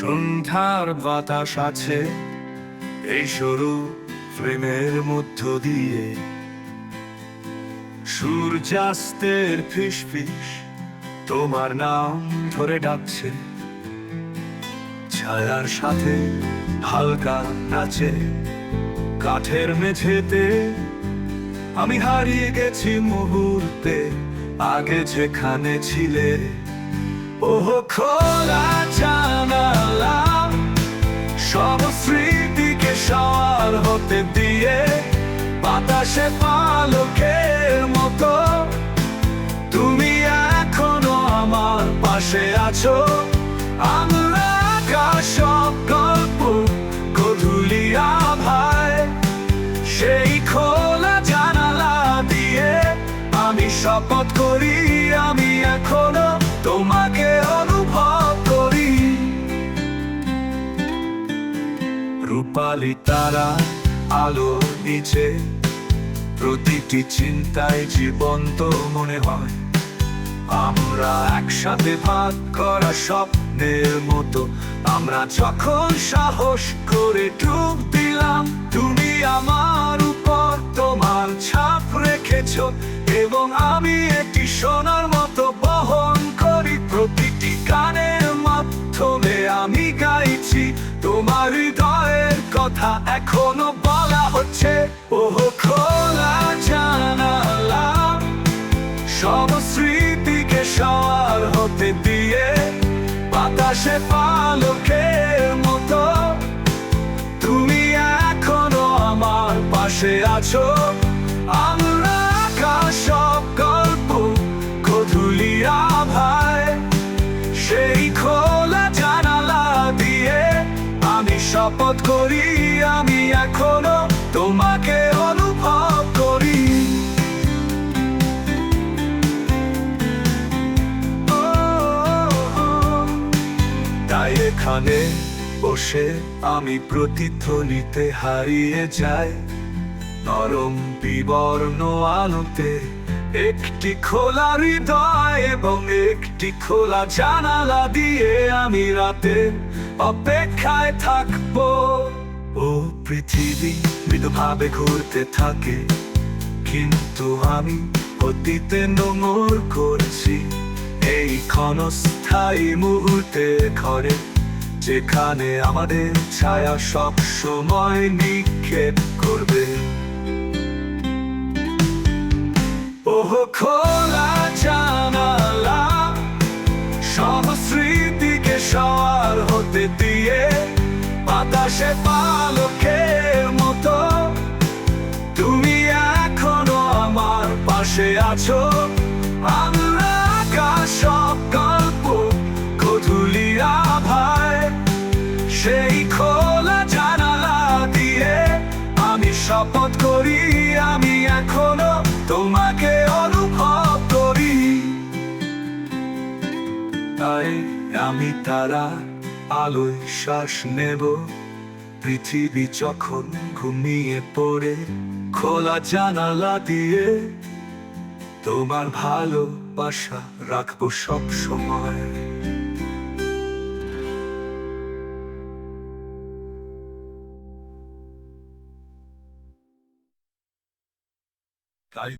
সন্ধ্যার বাতাস আছে এই সরু প্রেমের মধ্য দিয়ে। সূর্যাস্তের ফিস ফিস তোমার নাম ধরে ডাকছে। ছায়ার সাথে হালকা নাচে কাঠের মেঝেতে। আমি হারিয়ে গেছি মুহূর্তে, আগে যেখানে ছিলে ওহ, খোলা জানালা, সব স্মৃতিকে সওয়াল হতে দিয়ে তুমি এখনও আমার পাশে আছো। আমরা আকাশ গল্প, গধুলি আভায়। সেই খোলা জানালা দিয়ে আমি শপথ রূপালি তারা, আলো নিচে প্রতিটি চিন্তায় জীবন্ত মনে হয়। আমরা একসাথে ভাগ করা স্বপ্নের মতো। আমরা যখন সাহস করে ডুব দিলাম, তুমি আমার উপর তোমার ছাপ রেখেছ এবং আমি একটি সোনার মতো বহন করি। প্রতিটি গানের মাধ্যমে আমি গাইছি তোমার হৃদয়ের কথা এখনও বলা হচ্ছে, ওহ, খোলা জানালা। সব স্মৃতিকে সওয়াল হতে দিয়ে, বাতাসে পালকের মতো। তুমি এখনও আমার পাশে আছো। আমরা সব গল্প গধুলি আভায়। সেই খোলা জানালা দিয়ে আমি শপথ এখনও তোমাকে অনুভব করি। তাই এখানে বসে আমি প্রতিধ্বনিতে হারিয়ে যাই। নরম বিবর্ণ আলোতে একটি খোলা হৃদয় এবং একটি খোলা জানালা দিয়ে আমি রাতে অপেক্ষায় থাকব। ও পৃথিবী মৃদুভাবে ঘুরতে থাকে। কিন্তু আমি অতীতে নোংর করছি। এই ক্ষণস্থায়ী মুহূর্তে ঘরে, যেখানে আমাদের ছায়া সব সময় নিক্ষেপ করবে। ওহ বাতাসে পালকের মতো। তুমি এখনও আমার পাশে আছো। আমরা সব গল্প গধুলি সেই খোলা জানালা দিয়ে আমি শপথ করি, আমি এখনও তোমাকে অনুভব করি। তাই আমি তারা আলোয় শ্বাস নেব। পৃথিবী যখন ঘুমিয়ে পড়ে, খোলা জানালা দিয়ে তোমার ভালো বাসা রাখব সব সময়। তাই